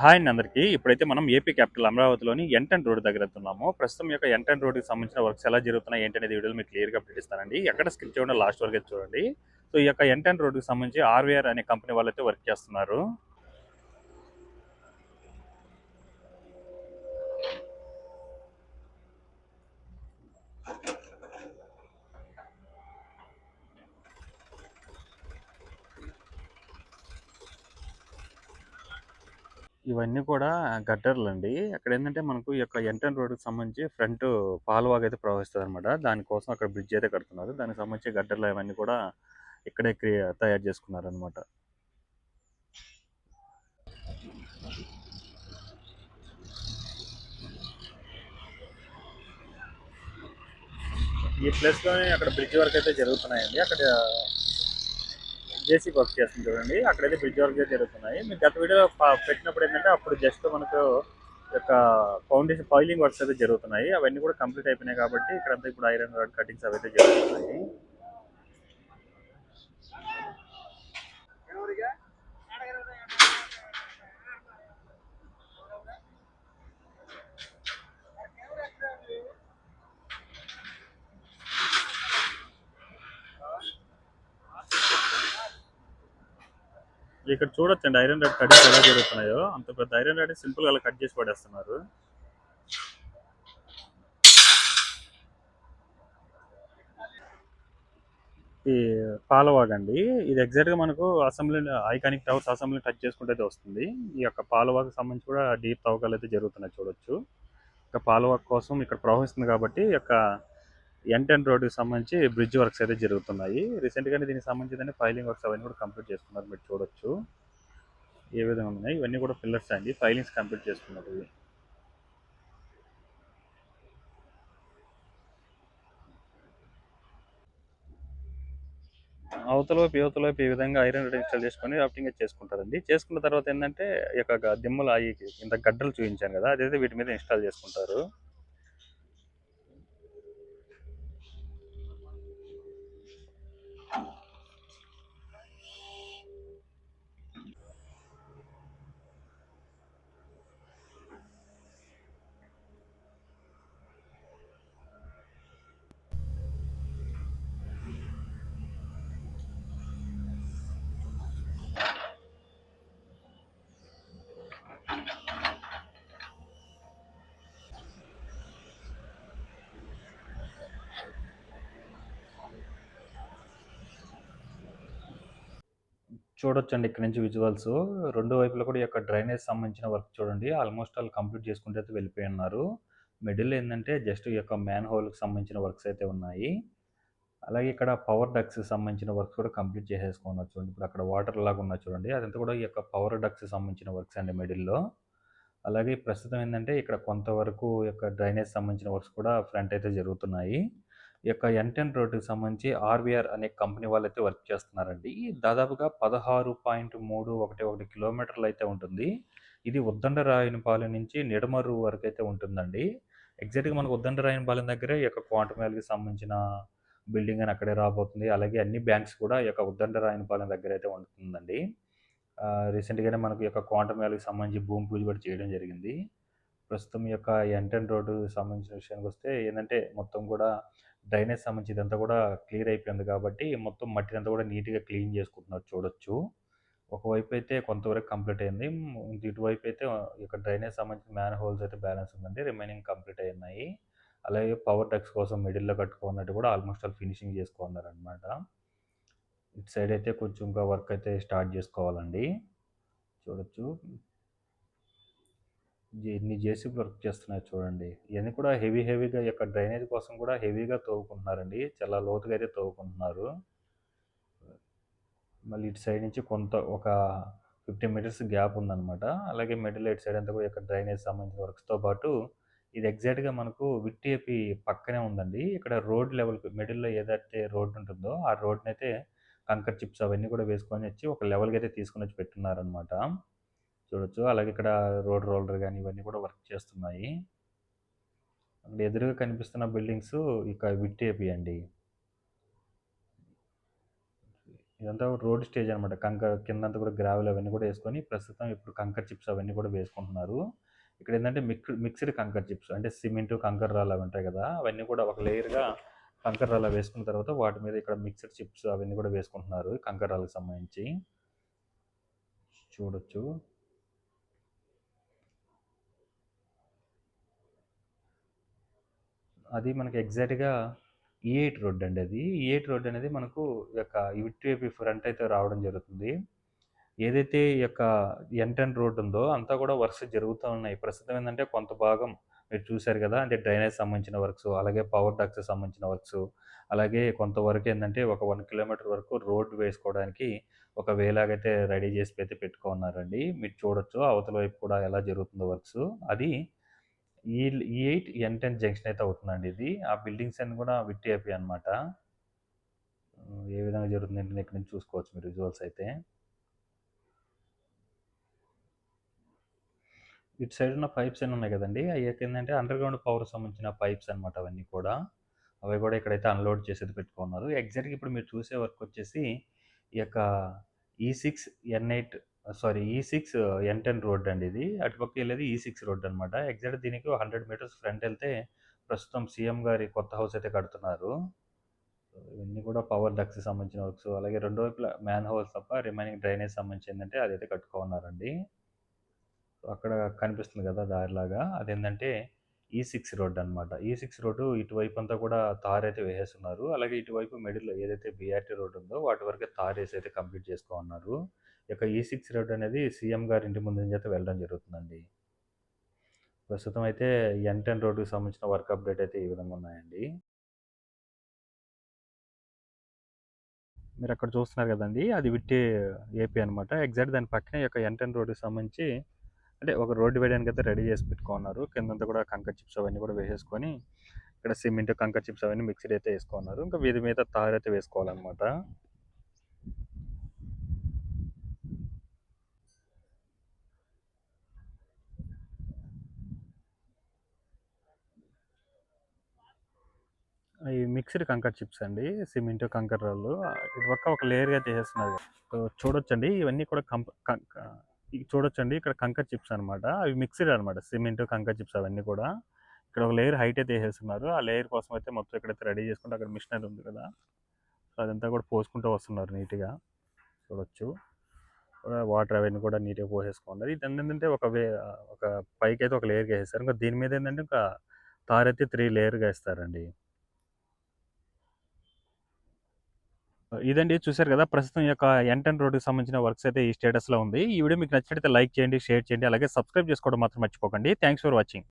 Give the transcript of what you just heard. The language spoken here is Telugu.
హాయ్ అండి అందరికీ. ఇప్పుడైతే మనం ఏపీ క్యాపిటల్ అమరావతిలోని ఎంటన్ రోడ్ దగ్గర వెళ్తున్నాము. ప్రస్తుతం యొక్క ఎంటన్ రోడ్కి సంబంధించిన వర్క్స్ ఎలా జరుగుతున్నాయి ఏంటనేది వీడియో మీకు క్లియర్గా అప్డేట్ ఇస్తానండి ఎక్కడ స్కిప్ చేయడం లాస్ట్ వరకు చూడండి. సో ఈ యొక్క ఎంటన్ రోడ్కి సంబంధించి ఆర్వీఆర్ అనే కంపెనీ వాళ్ళైతే వర్క్ చేస్తున్నారు. ఇవన్నీ కూడా గట్టర్లు అండి అక్కడ ఏంటంటే మనకు ఈ యొక్క ఎంటన్ రోడ్కి సంబంధించి ఫ్రంట్ పాల్వాగ్ అయితే ప్రవహిస్తుంది అనమాట దానికోసం అక్కడ బ్రిడ్జ్ అయితే కడుతున్నారు. దానికి సంబంధించి గట్టర్లు అవన్నీ కూడా ఇక్కడే క్రియ తయారు చేసుకున్నారు అనమాట ఈ ప్లేస్లోనే అక్కడ బ్రిడ్జ్ వర్క్ అయితే జరుగుతున్నాయండి. అక్కడ జేసీ వర్క్ చేస్తుంది చూడండి. అక్కడైతే బ్రిడ్జ్ వర్క్ అయితే జరుగుతున్నాయి. మీరు గత వీడియో పెట్టినప్పుడు ఏంటంటే అప్పుడు జస్ట్ మనకు యొక్క ఫౌండేషన్ ఫైలింగ్ వర్క్స్ అయితే జరుగుతున్నాయి. అవన్నీ కూడా కంప్లీట్ అయిపోయినాయి కాబట్టి ఇక్కడంతా ఇప్పుడు ఐరన్ రాడ్ కటింగ్స్ అవి అయితే జరుగుతున్నాయి. ఇక్కడ చూడొచ్చండి ఐరన్ రాడ్ కటింగ్స్ ఎలా జరుగుతున్నాయో. అంత పెద్ద ఐరన్ రాడ్ సింపుల్గా అలా కట్ చేసి పడేస్తున్నారు. ఈ పాలవాగ్ అండి. ఇది ఎగ్జాక్ట్గా మనకు assembly iconic towers assembly touch చేసుకుంటే వస్తుంది. ఈ యొక్క పాలవాగ్ సంబంధించి కూడా డీప్ తవ్వకాలు అయితే జరుగుతున్నాయి చూడొచ్చు. ఇక పాలవాగ్ కోసం ఇక్కడ ప్రవహిస్తుంది కాబట్టి ఈ యొక్క ఎంటెన్ రోడ్కి సంబంధించి బ్రిడ్జ్ వర్క్స్ అయితే జరుగుతున్నాయి. రీసెంట్గానే దీనికి సంబంధించిన ఫైలింగ్ వర్క్స్ అవన్నీ కూడా కంప్లీట్ చేసుకున్నారు మీరు చూడొచ్చు. ఏ విధంగా ఉన్నాయి? ఇవన్నీ కూడా పిల్లర్స్ అండి. ఫైలింగ్స్ కంప్లీట్ చేసుకున్నారు ఇవి. అవతల ఈ విధంగా ఐరన్ రెడ్ ఇన్స్టాల్ చేసుకొని రాఫ్టింగ్ చేసుకుంటారండి. చేసుకున్న తర్వాత ఏంటంటే ఈ యొక్క దిమ్మలు అవి ఇంత గడ్డలు చూపించాను కదా అదైతే వీటి మీద ఇన్స్టాల్ చేసుకుంటారు. చూడొచ్చండి ఇక్కడ నుంచి విజువల్స్ రెండు వైపులా కూడా ఈ యొక్క డ్రైనేజ్ సంబంధించిన వర్క్ చూడండి. ఆల్మోస్ట్ ఆల్ కంప్లీట్ చేసుకుంటే అయితే వెళ్ళిపోయి ఉన్నారు. మిడిల్ ఏంటంటే జస్ట్ ఈ యొక్క మ్యాన్ హోల్కి సంబంధించిన వర్క్స్ అయితే ఉన్నాయి. అలాగే ఇక్కడ పవర్ డక్స్ సంబంధించిన వర్క్స్ కూడా కంప్లీట్ చేసేసుకున్నారు చూడండి. ఇప్పుడు అక్కడ వాటర్ లాగా ఉన్నాయి చూడండి. అదంతా కూడా ఈ యొక్క పవర్ డక్స్ సంబంధించిన వర్క్స్ అండి మిడిల్లో అలాగే ప్రస్తుతం ఏంటంటే ఇక్కడ కొంతవరకు యొక్క డ్రైనేజ్ సంబంధించిన వర్క్స్ కూడా ఫ్రంట్ అయితే జరుగుతున్నాయి. ఈ యొక్క ఎంటెన్ రోడ్డుకి సంబంధించి ఆర్వీఆర్ అనే కంపెనీ వాళ్ళైతే వర్క్ చేస్తున్నారండి. దాదాపుగా పదహారు పాయింట్ మూడు ఒకటి ఒకటి కిలోమీటర్లు అయితే ఉంటుంది. ఇది ఉద్దండరాయనపాలెం నుంచి నిడమరు వరకు అయితే ఉంటుందండి. ఎగ్జాక్ట్గా మనకు ఉద్దండరాయనపాలెం దగ్గరే ఈ యొక్క క్వాంటమేల్కి సంబంధించిన బిల్డింగ్ అని అక్కడే రాబోతుంది. అలాగే అన్ని బ్యాంక్స్ కూడా ఈ యొక్క ఉద్దండరాయనపాలెం దగ్గర అయితే ఉంటుందండి రీసెంట్గానే మనకు యొక్క యొక్క క్వాంటమేల్కి సంబంధించి భూమి పూజ కూడా చేయడం జరిగింది. ప్రస్తుతం యొక్క ఎంటెన్ రోడ్డు సంబంధించిన విషయానికి వస్తే ఏంటంటే మొత్తం కూడా డ్రైనేజ్ సంబంధించి ఇదంతా కూడా క్లియర్ అయిపోయింది కాబట్టి మొత్తం మట్టిని అంతా కూడా నీట్గా క్లీన్ చేసుకుంటున్నారు చూడొచ్చు. ఒకవైపు అయితే కొంతవరకు కంప్లీట్ అయింది. ఇటువైపు అయితే ఇక డ్రైనేజ్ సంబంధించిన మ్యాన్ హోల్స్ అయితే బ్యాలెన్స్ ఉందండి. రిమైనింగ్ కంప్లీట్ అయినాయి. అలాగే పవర్ డక్స్ కోసం మిడిల్లో కట్టుకున్నట్టు కూడా ఆల్మోస్ట్ ఆల్ ఫినిషింగ్ చేసుకున్నారు అనమాట ఇటు సైడ్ అయితే కొంచెం ఇంకా వర్క్ అయితే స్టార్ట్ చేసుకోవాలండి. చూడొచ్చు. ఎన్ని జేసీబీ వర్క్ చేస్తున్నాయి చూడండి. ఇవన్నీ కూడా హెవీ హెవీగా యొక్క డ్రైనేజ్ కోసం కూడా హెవీగా తవ్వుకుంటున్నారండి చాలా లోతుగా అయితే తవ్వుకుంటున్నారు మళ్ళీ ఇటు సైడ్ నుంచి కొంత ఒక ఫిఫ్టీ మీటర్స్ గ్యాప్ ఉందన్నమాట. అలాగే మిడిల్ ఇటు సైడ్ అంతా కూడా ఇక్కడ డ్రైనేజ్ సంబంధించిన వర్క్స్తో పాటు ఇది ఎగ్జాక్ట్గా మనకు విట్టిఏపి పక్కనే ఉందండి. ఇక్కడ రోడ్ లెవెల్ మిడిల్లో ఏదైతే రోడ్ ఉంటుందో ఆ రోడ్ని అయితే కంకర్ చిప్స్ అవన్నీ కూడా వేసుకొని వచ్చి ఒక లెవెల్కి అయితే తీసుకొని వచ్చి పెట్టున్నారనమాట చూడొచ్చు అలాగే ఇక్కడ రోడ్ రోలర్ కానీ ఇవన్నీ కూడా వర్క్ చేస్తున్నాయి అక్కడ ఎదురుగా కనిపిస్తున్న బిల్డింగ్స్ ఇక విట్టేపి అండి ఇదంతా రోడ్ స్టేజ్ అనమాట. కంకర కిందంతా కూడా గ్రావెల్ అవన్నీ కూడా వేసుకొని ప్రస్తుతం ఇప్పుడు కంకర చిప్స్ అవన్నీ కూడా వేసుకుంటున్నారు. ఇక్కడ ఏంటంటే మిక్ మిక్స్డ్ కంకర చిప్స్ అంటే సిమెంటు, కంకర రాళ్ళు అవి ఉంటాయి కదా అవన్నీ కూడా ఒక లేయర్‌గా కంకర రాళ్ళు వేసుకున్న తర్వాత వాటి మీద ఇక్కడ మిక్స్డ్ చిప్స్ అవన్నీ కూడా వేసుకుంటున్నారు కంకర రాళ్ళకి సంబంధించి. చూడొచ్చు. అది మనకి ఎగ్జాక్ట్‌గా e ఈ8 రోడ్ అండి అది. E ఈ8 రోడ్ అనేది మనకు ఈ యొక్క ఇటువైపు ఫ్రంట్ అయితే రావడం జరుగుతుంది. ఏదైతే ఈ యొక్క ఎన్10 రోడ్ ఉందో అంతా కూడా వర్క్స్ జరుగుతూ ఉన్నాయి. ప్రస్తుతం ఏంటంటే కొంత భాగం మీరు చూశారు కదా అంటే డ్రైనేజ్ సంబంధించిన వర్క్స్, అలాగే పవర్ డక్ట్స్‌కి సంబంధించిన వర్క్స్, అలాగే కొంతవరకు ఏంటంటే ఒక వన్ కిలోమీటర్ వరకు రోడ్ వేసుకోవడానికి ఒక వేలాగైతే రెడీ చేసి అయితే పెట్టుకున్నారండి. మీరు చూడొచ్చు అవతల వైపు కూడా ఎలా జరుగుతుందో వర్క్స్. అది ఈ ఈ ఎయిట్ ఎన్ టెన్ జంక్షన్ అయితే అవుతుందండి ఇది. ఆ బిల్డింగ్స్ అన్ని కూడా విట్టిఐపి అనమాట. ఏ విధంగా జరుగుతుందంటే ఇక్కడ నుంచి చూసుకోవచ్చు మీరు విజువల్స్ అయితే. ఇటు సైడ్ ఉన్న పైప్స్ అన్నీ ఉన్నాయి కదండి అవి ఏంటంటే అండర్ గ్రౌండ్ పవర్ సంబంధించిన పైప్స్ అనమాట అవన్నీ కూడా. అవి కూడా ఇక్కడైతే అన్‌లోడ్ చేసేది పెట్టుకున్నారు. ఎగ్జాక్ట్‌గా ఇప్పుడు మీరు చూసే వర్క్ వచ్చేసి ఈ యొక్క ఈ6, ఎన్8 సారీ e ఈ6, ఎన్10 రోడ్ అండి ఇది. అటుపక్క ఎళ్ళేది ఈ6 e రోడ్ అనమాట. ఎగ్జాక్ట్ దీనికి 100 మీటర్స్ ఫ్రంట్ వెళ్తే ప్రస్తుతం సీఎం గారి కొత్త హౌస్ అయితే కడుతున్నారు. ఇవన్నీ కూడా పవర్ డక్ట్స్‌కి సంబంధించిన వర్క్స్ అలాగే రెండు వైపులా మ్యాన్ హోల్స్ తప్ప రిమైనింగ్ డ్రైనేజ్ సంబంధించి ఏంటంటే అదైతే కట్టుకోనున్నారండి. అక్కడ కనిపిస్తుంది కదా దారిలాగా అదేంటంటే e ఈ సిక్స్ రోడ్ అనమాట. ఈ6 రోడ్డు ఇటువైపు అంతా కూడా తార్ అయితే వేసేస్తున్నారు. అలాగే ఇటువైపు మిడిల్‌లో ఏదైతే బీఆర్టీ రోడ్ ఉందో వాటి వరకు తార్ వేసి అయితే కంప్లీట్ యొక్క ఈ సిక్స్ రోడ్ అనేది సీఎం గారి ఇంటి ముందు నుంచి అయితే వెళ్ళడం జరుగుతుందండి. ప్రస్తుతం అయితే ఎన్10 రోడ్డుకి సంబంధించిన వర్క్ అప్డేట్ అయితే ఈ విధంగా ఉన్నాయండి. మీరు అక్కడ చూస్తున్నారు కదండి అది విట్టి ఏపీ అనమాట. ఎగ్జాక్ట్ దాని పక్కనే యొక్క ఎన్ టెన్ రోడ్డుకి సంబంధించి అంటే ఒక రోడ్డు వేయడానికైతే రెడీ చేసి పెట్టుకున్నారు. కిందంతా కూడా కంకర్ చిప్స్ అవన్నీ కూడా వేసేసుకొని ఇక్కడ సిమెంట్, కంకర చిప్స్ అవన్నీ మిక్స్డ్ అయితే వేసుకున్నారు ఇంకా వీధి మీద తారైతే వేసుకోవాలన్నమాట ఈ మిక్స్డ్ కంకర్ చిప్స్ అండి. సిమెంట్, కంకర్ రాళ్ళు ఇటుపక్క ఒక లేయర్‌గా చేసేస్తున్నారు చూడొచ్చండి ఇవన్నీ కూడా కంప్ కం క చూడొచ్చండి ఇక్కడ కంకర చిప్స్ అనమాట. అవి మిక్స్డ్ అనమాట. సిమెంట్, కంకర చిప్స్ అవన్నీ కూడా. ఇక్కడ ఒక లేయర్ హైట్ అయితే వేసేస్తున్నారు ఆ లేయర్ కోసం అయితే మొత్తం ఇక్కడైతే రెడీ చేసుకుంటే అక్కడ మిషనరీ ఉంది కదా! సో అదంతా కూడా పోసుకుంటూ వస్తున్నారు నీట్‌గా. చూడొచ్చు. వాటర్ అవన్నీ కూడా నీట్‌గా పోసేసుకున్నారు. ఇది ఏంటంటే ఒక వే ఒక పైకి అయితే ఒక లేయర్‌గా వేసేస్తారు ఇంకా దీని మీద ఏంటంటే ఇంకా తారైతే త్రీ లేయర్‌గా వేస్తారండి ఇదండి చూసారు కదా ప్రస్తుతం యొక్క యొక్క ఎన్10 రోడ్కి సంబంధించిన వర్క్స్ అయితే ఈ స్టేటస్‌లో ఉంది. ఈ వీడియో మీకు నచ్చినట్లయితే లైక్ చేయండి, షేర్ చేయండి. అలాగే సబ్స్క్రైబ్ చేసుకోవడం మాత్రం మర్చిపోకండి. Thanks for watching.